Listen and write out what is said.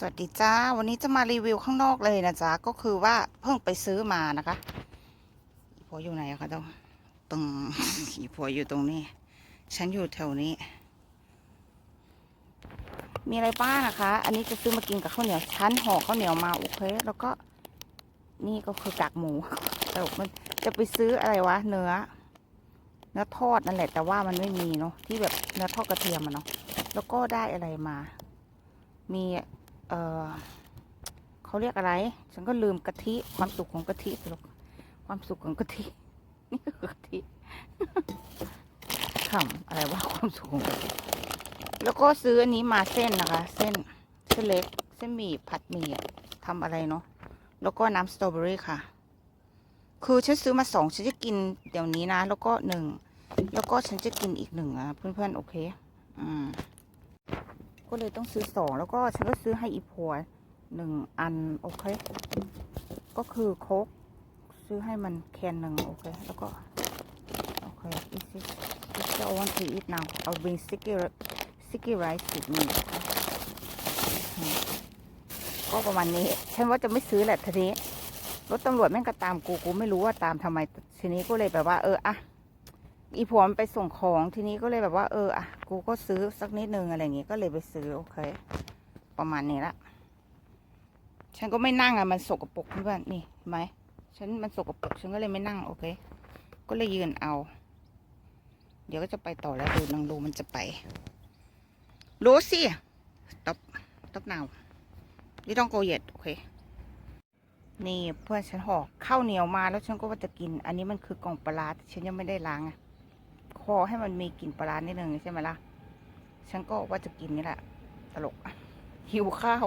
สวัสดีจ้า วันนี้จะมารีวิวข้างนอกเลยนะจ๊ะ ก็คือว่าเพิ่งไปซื้อมานะคะอีผัวอยู่ไหนอะคะตรงตรงอีผัวอยู่ตรงนี้ ฉันอยู่แถวนี้ มีอะไรบ้างนะคะ อันนี้จะซื้อมากินกับข้าวเหนียวชั้นห่อข้าวเหนียวมาโอเค แล้วก็นี่ก็คือกากหมูแต่มันจะไปซื้ออะไรวะ เนื้อ เนื้อทอดนั่นแหละ แต่ว่ามันไม่มีเนาะที่แบบเนื้อทอดกระเทียมอะเนาะแล้วก็ได้อะไรมา มี เออเขาเรียกอะไร ฉันก็ลืมกะทิความสุขของกะทิไปหรอกความสุขของกะทินี่ก็คือกะทิขำอะไรวะความสุขของกะทิแล้วก็ซื้ออันนี้มาเส้นนะคะ เส้นเส้นเล็ก เส้นหมี่ผัดหมี่ทำอะไรเนาะแล้วก็น้ำสตรอเบอรี่ค่ะ คือฉันซื้อมาสองฉันจะกินเดี๋ยวนี้นะ แล้วก็หนึ่ง แล้วก็ฉันจะกินอีกหนึ่งอะเพื่อนๆ โอเค อืม ก็เลยต้องซื้อสองแล้วก็ฉันก็ซื้อให้อีพัวหนึ่งอันโอเค ก็คือโค้กซื้อให้มันแคนหนึ่งโอเค แล้วก็ โอเค is it is it I want to eat now I'll bring sticky ri- sticky rice with me อืมก็ประมาณนี้ ฉันว่าจะไม่ซื้อแหละทีนี้รถตำรวจแม่งก็ตามกูกูไม่รู้ว่าตามทำไมทีนี้ก็เลยแบบว่าเอออะ อีผัวมันไปส่งของทีนี้ก็เลยแบบว่าเอออะกูก็ซื้อสักนิดนึงอะไรอย่างงี้ก็เลยไปซื้อโอเค ประมาณนี้ละฉันก็ไม่นั่งอะมันสกปรกเพื่อนๆนี่เห็นไหมฉันมันสกปรกฉันก็เลยไม่นั่งโอเค ก็เลยยืนเอา เดี๋ยวก็จะไปต่อแล้วดูนางดูมันจะไปรู้สิตบตบหนาวนี่ต้องโกเย็ดโอเคนี่เพื่อนฉันห่อข้าวเหนียวมาแล้วฉันก็ว่าจะกิน อันนี้มันคือกล่องปลาแต่ฉันยังไม่ได้ล้างอะ อให้มันมีกลิ่นปลาร้านิดนึงใช่ไหมล่ะ ฉันก็ว่าจะกินนี่แหละ ตลกหิวข้าว